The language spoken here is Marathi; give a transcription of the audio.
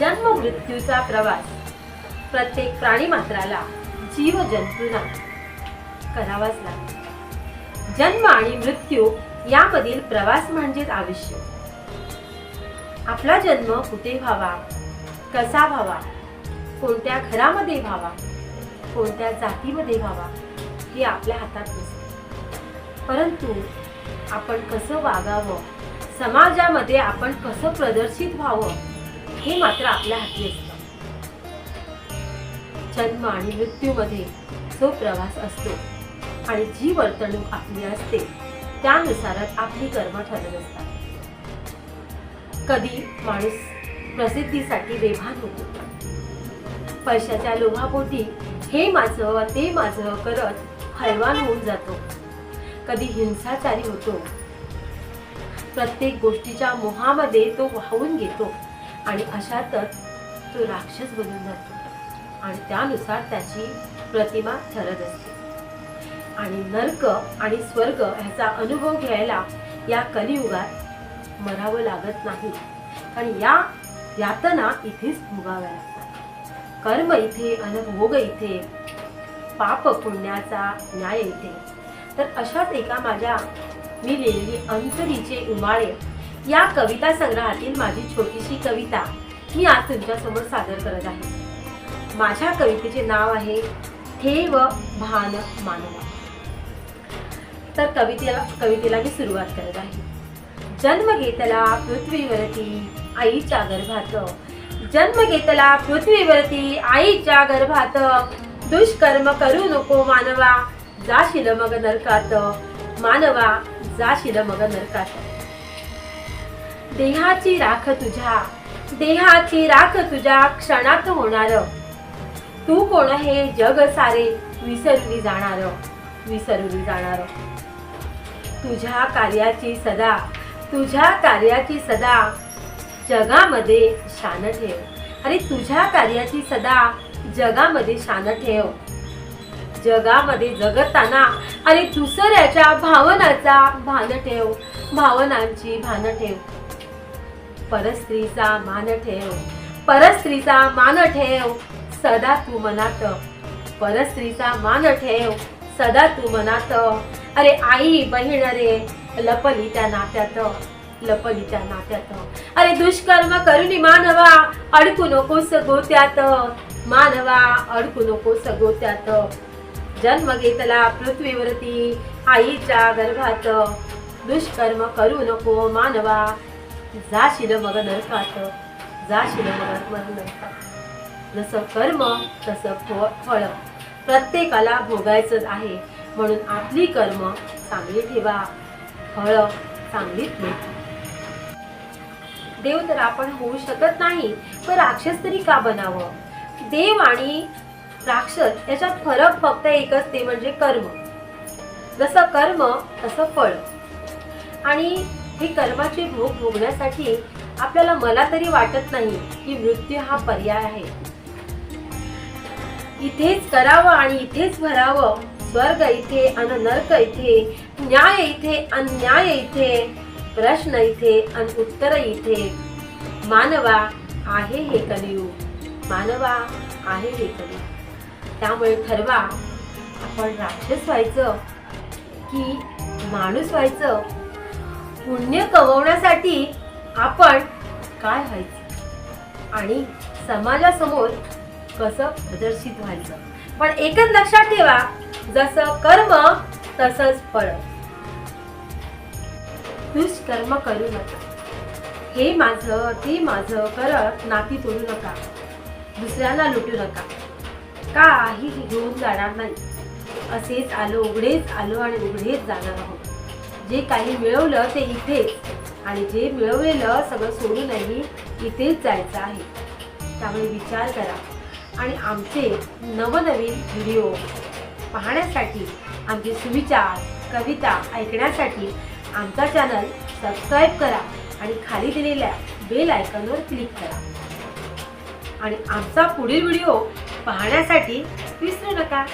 जन्म मृत्यूचा प्रवास. प्रत्येक प्राणी मात्राला जीव जंतूंना करावाच लागतो. जन्म आणि मृत्यू यामधील प्रवास म्हणजेच आयुष्य. आपला जन्म कुठे व्हावा? कसा व्हावा? कोणत्या घरामध्ये व्हावा? कोणत्या जातीमध्ये व्हावा? हे आपल्या हातात नसते परंतु आपण कसं वागावं? समाजामध्ये आपण कसं प्रदर्शित व्हावं? हे मात्र आपल्या हाती असतं. जन्म आणि मृत्यूमध्ये जो प्रवास असतो आणि जी वर्तणूक आपली असते त्यानुसारच आपली कर्म ठरत असतात. कधी माणूस प्रसिद्धीसाठी बेभान होतो. पैशाच्या लोभापोटी हे माझं ते माझं करत हैवान होऊन जातो. कधी हिंसाचारी होतो. प्रत्येक गोष्टीच्या मोहामध्ये तो वाहून घेतो. आणि अशातच तो राक्षस बनून जातो. आणि त्यानुसार त्याची प्रतिमा ठरत असते. आणि नर्क आणि स्वर्ग ह्याचा अनुभव घ्यायला या कलियुगात मरावं लागत नाही. आणि या यातना इथेच भोगाव्या लागतात. कर्म इथे अनुभोग इथे पाप पुण्याचा न्याय इथे. तर अशाच एका माझ्या मी लिहिलेली अंतरीचे उमाळे या कविता संग्रहातील माझी छोटीशी कविता मी आज तुमच्यासमोर सादर करत आहे. माझ्या कवितेचे नाव आहे ठेव भान मानवा. तर कवितेला कवितेला मी सुरुवात करत आहे. जन्म घेतला पृथ्वीवरती आईच्या गर्भात. जन्म घेतला पृथ्वीवरती आईच्या गर्भात. दुष्कर्म करू नको मानवा जाशील मग नरकात. मानवा जाशील मग नरकात. देहाची राख तुझ्या. देहाची राख तुझ्या क्षणात होणार. तू कोण हे जग सारे विसरली जाणार. विसरली जाणार. तुझ्या कार्याची सदा तुझ्या कार्याची सदा जगामध्ये शान ठेव. अरे तुझ्या कार्याची सदा जगामध्ये शान ठेव. जगामध्ये जगताना आणि दुसऱ्याच्या भावनाचा भान ठेव. भावनांची भान ठेव. परस्त्रीचा मान ठेव परस्त्रीचा मान ठेव सदा तू मनात. परस्त्रीचा मान ठेव सदा तू मनात. अरे आई बहीण रे लपली त्या नात्यात लपली त्या नात्यात. अरे दुष्कर्म करुणी मानवा अडकू नकोस गोत्यात. मानवा अडकू नकोस गोत्यात. जन्म घेतला पृथ्वीवरती आईच्या गर्भात. दुष्कर्म करू नको मानवा जा जाशील मग नरकात जाशील मग मग नरकात जसं कर्म तसं फ- फळ. प्रत्येकाला भोगायचंच आहे म्हणून आपली कर्म चांगली ठेवा. फळ चांगलीच देव तर आपण होऊ शकत नाही पण राक्षस तरी का बनावं? देव आणि राक्षस याच्यात फरक फक्त एकच ते म्हणजे कर्म. जसं कर्म तसं फळ. आणि हे कर्माचे भोग भोगण्यासाठी आपल्याला मला तरी वाटत नाही की मृत्यू हा पर्याय आहे. इथेच करावं आणि इथेच भरावं. स्वर्ग इथे अन नर्क इथे न्याय इथे अन्याय इथे प्रश्न इथे अन उत्तर इथे. मानवा आहे हे कलियुग. मानवा आहे हे कलियुग. त्यामुळे ठरवा आपण राक्षस व्हायचं की माणूस व्हायचं पुण्य कमवण्यासाठी आपण काय व्हायचं? आणि समाजासमोर कसं प्रदर्शित व्हायचं? पण एकच लक्षात ठेवा जसं कर्म तसंच फळ. दुष्कर्म करू नका. हे माझं ते माझं करत नाती तोडू नका. दुसऱ्याला लुटू नका. काही घेऊन जाणार नाही. असेच आलो उघडेच आलो आणि उघडेच जाणार आहोत. जे काही मिळवलं ते इथेच. आणि जे मिळवलेलं सगळं सोडूनही इथेच जायचं आहे. त्यामुळे विचार करा. आणि आमचे नवनवीन व्हिडिओ पाहण्यासाठी आमचे सुविचार कविता ऐकण्यासाठी आमचा चॅनल सबस्क्राईब करा आणि खाली दिलेल्या बेल आयकॉनवर क्लिक करा. आणि आमचा पुढील व्हिडिओ पाहण्यासाठी विसरू नका.